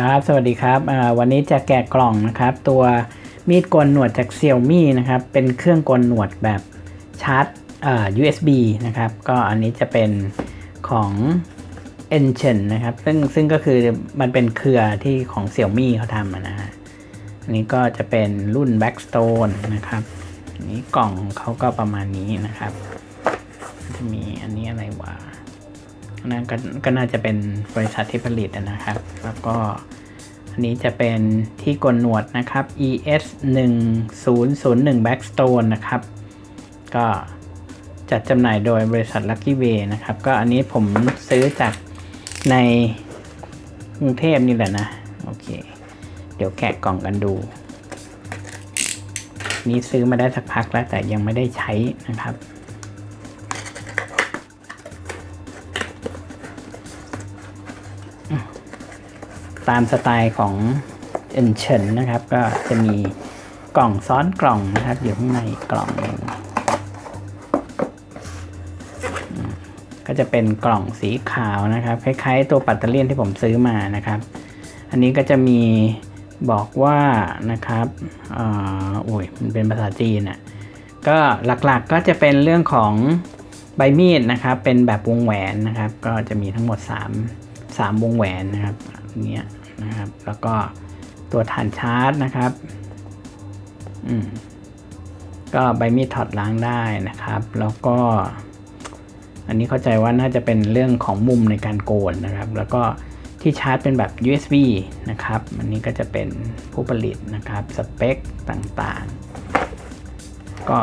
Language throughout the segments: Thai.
ครับ สวัสดีครับ วันนี้จะแกะกล่องนะครับ ตัวมีดกนหนวดจาก Xiaomi นะครับ เป็นเครื่องกนหนวดแบบชาร์จ USB นะครับ ก็อันนี้จะเป็นของ e n c h e n นะครับ ซึ่งซึ่งก็คือมันเป็นเครือที่ของ Xiaomi เขาทำนะฮะ อันนี้ก็จะเป็นรุ่น Blackstone นะครับอันนี้กล่องของเขาก็ประมาณนี้นะครับ จะมีอันนี้อะไรวะ นั่นก็ก็น่าจะเป็นบริษัทที่ผลิตนะครับ แล้วก็อันนี้จะเป็นที่กลหนวดนะครับ ES 1 0 0 1 Backstone นะครับ ก็จัดจำหน่ายโดยบริษัท Lucky Way นะครับ ก็อันนี้ผมซื้อจากในกรุงเทพนี่แหละนะ โอเค เดี๋ยวแกะกล่องกันดู นี่ซื้อมาได้สักพักแล้วแต่ยังไม่ได้ใช้นะครับ ตามสไตล์ของเอ็นเชนนะครับ ก็จะมีกล่องซ้อนกล่องนะครับ อยู่ข้างในกล่องหนึ่งก็จะเป็นกล่องสีขาวนะครับ คล้ายๆ ตัวปัตเตอร์เลียนที่ผมซื้อมานะครับ อันนี้ก็จะมีบอกว่านะครับอ่าโอ้ยมันเป็นภาษาจีนอะก็หลักๆก็จะเป็นเรื่องของใบมีดนะครับ เป็นแบบวงแหวนนะครับ ก็จะมีทั้งหมด 3 3 วงแหวนนะครับ เนี้ยนะครับ แล้วก็ตัวฐานชาร์จนะครับ อืม ก็ใบมีดถอดล้างได้นะครับ แล้วก็ อันนี้เข้าใจว่าน่าจะเป็นเรื่องของมุมในการโกนนะครับ แล้วก็ที่ชาร์จเป็นแบบ USB นะครับ อันนี้ก็จะเป็นผู้ผลิตนะครับ สเปคต่างๆ ก็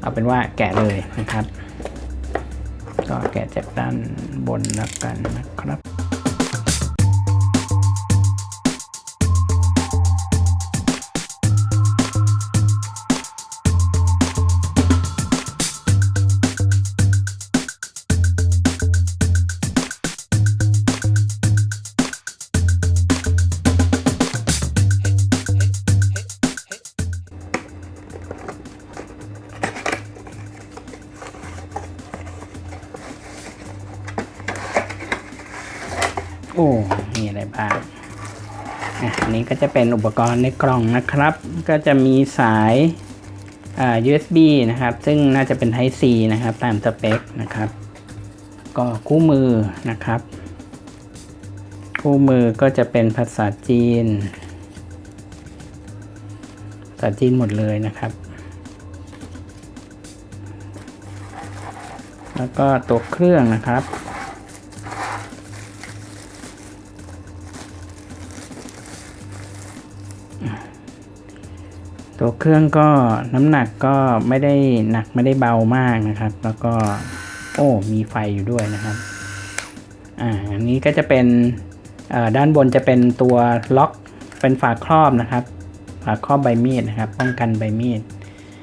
เอาเป็นว่าแกะเลยนะครับ ก็แกะจากด้านบนแล้วกันนะครับ โอ้มีอะไรบ้างอันนี้ก็จะเป็นอุปกรณ์ในกล่องนะครับ ก็จะมีสาย USB นะครับ ซึ่งน่าจะเป็น Type C นะครับ ตามสเปคนะครับ ก็คู่มือนะครับ คู่มือก็จะเป็นภาษาจีน ภาษาจีนหมดเลยนะครับ แล้วก็ตัวเครื่องนะครับ ตัวเครื่องก็น้ำหนักก็ไม่ได้หนักไม่ได้เบามากนะครับ แล้วก็โอ้มีไฟอยู่ด้วยนะครับอ่าอันนี้ก็จะเป็นด้านบนจะเป็นตัวล็อกเป็นฝาครอบนะครับ ฝาครอบใบมีดนะครับ ป้องกันใบมีด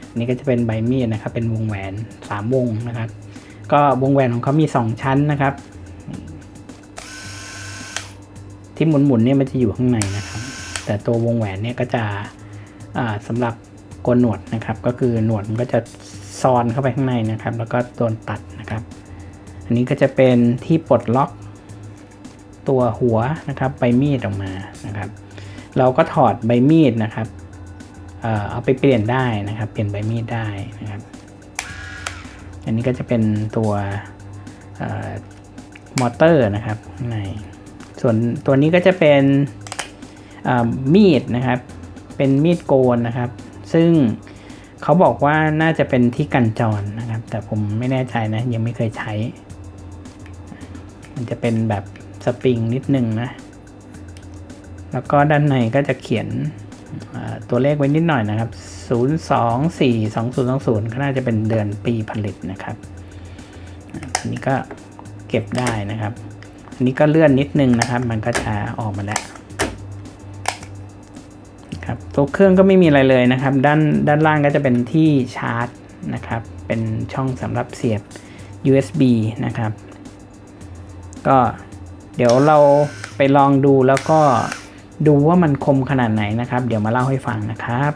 อันนี้ก็จะเป็นใบมีดนะครับ เป็นวงแหวนสามวงนะครับ ก็วงแหวนของเขามีสองชั้นนะครับ ที่หมุนๆเนี่ยมันจะอยู่ข้างในนะครับ แต่ตัววงแหวนเนี่ยก็จะ สำหรับโกนหนวดนะครับ ก็คือหนวดมันก็จะซ้อนเข้าไปข้างในนะครับ แล้วก็โดนตัดนะครับ อันนี้ก็จะเป็นที่ปลดล็อกตัวหัวนะครับใบมีดออกมานะครับ เราก็ถอดใบมีดนะครับเอาไปเปลี่ยนได้นะครับ เปลี่ยนใบมีดได้นะครับ อันนี้ก็จะเป็นตัวอมอเตอร์นะครับในส่วนตัวนี้ก็จะเป็นมีดนะครับ เป็นมีดโกนนะครับ ซึ่งเขาบอกว่าน่าจะเป็นที่กันจรนะครับ แต่ผมไม่แน่ใจนะ ยังไม่เคยใช้ มันจะเป็นแบบสปริงนิดนึงนะ แล้วก็ด้านในก็จะเขียนตัวเลขไว้นิดหน่อยนะครับ 0242020 ก็น่าจะเป็นเดือนปีผลิตนะครับ อันนี้ก็เก็บได้นะครับ อันนี้ก็เลื่อนนิดนึงนะครับ มันก็จะออกมาแล้ว ตัวเครื่องก็ไม่มีอะไรเลยนะครับ ด้านด้านล่างก็จะเป็นที่ชาร์จนะครับ เป็นช่องสำหรับเสียบ USB นะครับ ก็เดี๋ยวเราไปลองดูแล้วก็ดูว่ามันคมขนาดไหนนะครับ เดี๋ยวมาเล่าให้ฟังนะครับ